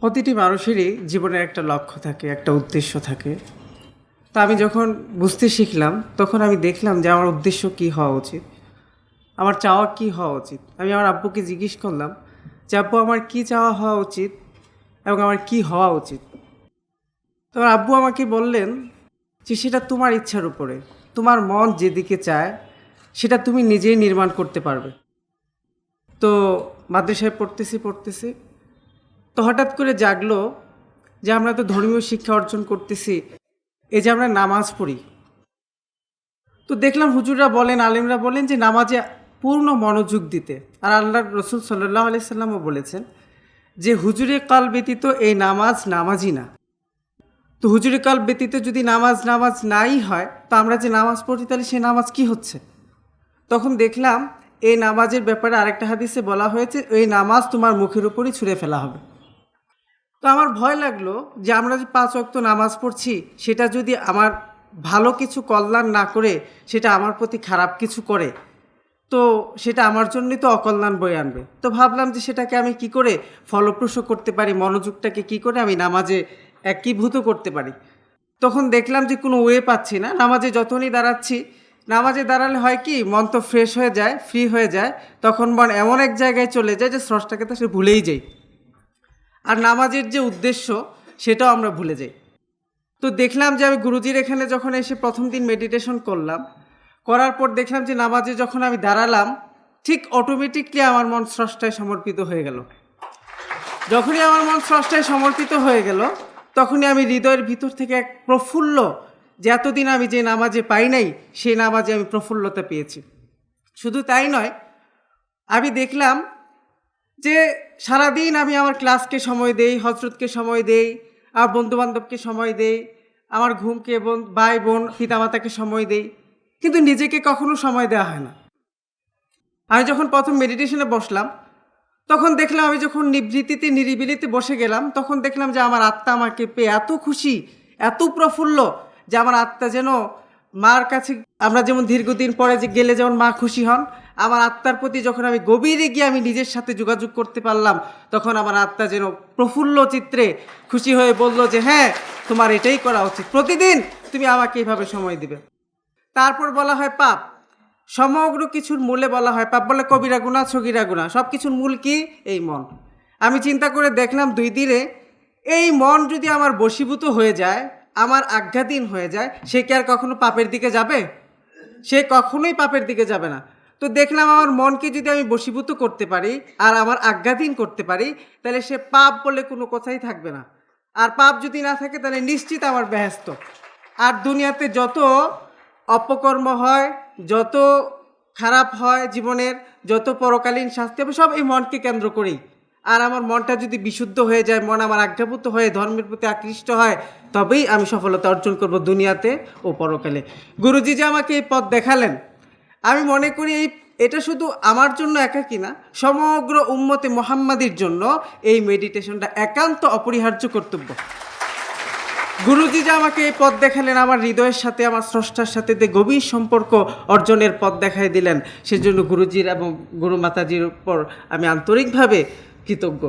প্রতিটি মানুষেরই জীবনের একটা লক্ষ্য থাকে, একটা উদ্দেশ্য থাকে। তা আমি যখন বুঝতে শিখলাম, তখন আমি দেখলাম যে আমার উদ্দেশ্য কী হওয়া উচিত। আমার চাওয়া কী হওয়া উচিত? আমি আমার আব্বুকে জিজ্ঞেস করলাম যে, আব্বু, আমার কী চাওয়া হওয়া উচিত এবং আমার কি হওয়া উচিত? তখন আব্বু আমাকে বললেন যে, সেটা তোমার ইচ্ছার উপরে। তোমার মন যেদিকে চায়, সেটা তুমি নিজেই নির্মাণ করতে পারবে। তো মাদ্রাসায় পড়তেছি পড়তেছি। তো হঠাৎ করে জাগলো যে আমরা তো ধর্মীয় শিক্ষা অর্জন করতেছি এই যে আমরা নামাজ পড়ি। তো দেখলাম হুজুররা বলেন, আলিমরা বলেন যে নামাজে পূর্ণ মনোযোগ দিতে। আর আল্লাহ রসুল সাল্লাহ আলি সাল্লামও বলেছেন যে হুজুরে কাল ব্যতীত এই নামাজ নামাজই না। তো হুজুরে কাল ব্যতীত যদি নামাজ নামাজ নাই হয়, তো আমরা যে নামাজ পড়ি, তাহলে সে নামাজ কি হচ্ছে? তখন দেখলাম, এই নামাজের ব্যাপারে আরেকটা হাদিসে বলা হয়েছে, এই নামাজ তোমার মুখের উপরই ছুঁড়ে ফেলা হবে। তো আমার ভয় লাগল যে আমরা যে পাঁচ অক্ত নামাজ পড়ছি, সেটা যদি আমার ভালো কিছু কল্যাণ না করে, সেটা আমার প্রতি খারাপ কিছু করে, তো সেটা আমার জন্যই তো অকল্যাণ বয়ে আনবে। তো ভাবলাম যে সেটাকে আমি কি করে ফলপ্রসূ করতে পারি, মনোযোগটাকে কি করে আমি নামাজে একীভূত করতে পারি? তখন দেখলাম যে কোনো ওয়ে পাচ্ছি না। নামাজে যতনই দাঁড়াচ্ছি, নামাজে দাঁড়ালে হয় কি, মন তো ফ্রেশ হয়ে যায় ফ্রি হয়ে যায়, তখন মন এমন এক জায়গায় চলে যায় যে স্রষ্টাকে তো সে ভুলেই যাই আর নামাজের যে উদ্দেশ্য, সেটাও আমরা ভুলে যাই। তো দেখলাম যে আমি গুরুজির এখানে যখন এসে প্রথম দিন মেডিটেশন করলাম, করার পর দেখলাম যে নামাজে যখন আমি দাঁড়ালাম, ঠিক অটোমেটিকলি আমার মন স্রষ্টায় সমর্পিত হয়ে গেল। যখনই আমার মন স্রষ্টায় সমর্পিত হয়ে গেল, তখনই আমি হৃদয়ের ভিতর থেকে এক প্রফুল্ল, যে এতদিন আমি যে নামাজে পাই নাই, সেই নামাজে আমি প্রফুল্লতা পেয়েছি। শুধু তাই নয়, আমি দেখলাম যে সারাদিন আমি আমার ক্লাসকে সময় দেই, হজরতকে সময় দেই, আমার বন্ধুবান্ধবকে সময় দেই, আমার ঘুমকে বোন, ভাই, বোন, পিতামাতাকে সময় দেই, কিন্তু নিজেকে কখনো সময় দেওয়া হয় না। আমি যখন প্রথম মেডিটেশনে বসলাম, তখন দেখলাম আমি যখন নিবৃত্তিতে নিরিবিলিতে বসে গেলাম, তখন দেখলাম যে আমার আত্মা আমাকে পেয়ে এত খুশি, এত প্রফুল্ল যে আমার আত্মা যেন মার কাছে, আমরা যেমন দীর্ঘদিন পরে যে গেলে যেমন মা খুশি হন আমার আত্মার প্রতি যখন আমি গভীরে গিয়ে আমি নিজের সাথে যোগাযোগ করতে পারলাম, তখন আমার আত্মা যেন প্রফুল্ল চিত্রে খুশি হয়ে বলল যে হ্যাঁ তোমার এটাই করা উচিত। প্রতিদিন তুমি আমাকে এইভাবে সময় দিবে। তারপর বলা হয় পাপ। সমগ্র কিছুর মূলে বলা হয় পাপ বলে কবিরা গুণা, ছগিরা গুণা। সব কিছুর মূল কি? এই মন। আমি চিন্তা করে দেখলাম দুই দিনে এই মন যদি আমার বশীভূত হয়ে যায়, আমার আজ্ঞাধীন হয়ে যায়, সে কি আর কখনো পাপের দিকে যাবে? সে কখনোই পাপের দিকে যাবে না। তো দেখলাম আমার মনকে যদি আমি বশীভূত করতে পারি আর আমার আজ্ঞাধীন করতে পারি, তাহলে সে পাপ বলে কোনো কথাই থাকবে না। আর পাপ যদি না থাকে, তাহলে নিশ্চিত আমার ব্যস্ত। আর দুনিয়াতে যত অপকর্ম হয়, যত খারাপ হয় জীবনের, যত পরকালীন শাস্তি হবে সব এই মনকে কেন্দ্র করেই আর আমার মনটা যদি বিশুদ্ধ হয়ে যায়, মন আমার আজ্ঞাভূত হয়ে ধর্মের প্রতি আকৃষ্ট হয়, তবেই আমি সফলতা অর্জন করব দুনিয়াতে ও পরকালে। গুরুজি যে আমাকে এই পথ দেখালেন আমি মনে করি এই, এটা শুধু আমার জন্য একা কিনা, সমগ্র উম্মতে মোহাম্মাদির জন্য এই মেডিটেশনটা একান্ত অপরিহার্য কর্তব্য। গুরুজি যে আমাকে এই পথ দেখালেন, আমার হৃদয়ের সাথে, আমার স্রষ্টার সাথে যে গভীর সম্পর্ক অর্জনের পথ দেখাই দিলেন, সেজন্য গুরুজির এবং গুরু মাতাজির উপর আমি আন্তরিকভাবে কৃতজ্ঞ।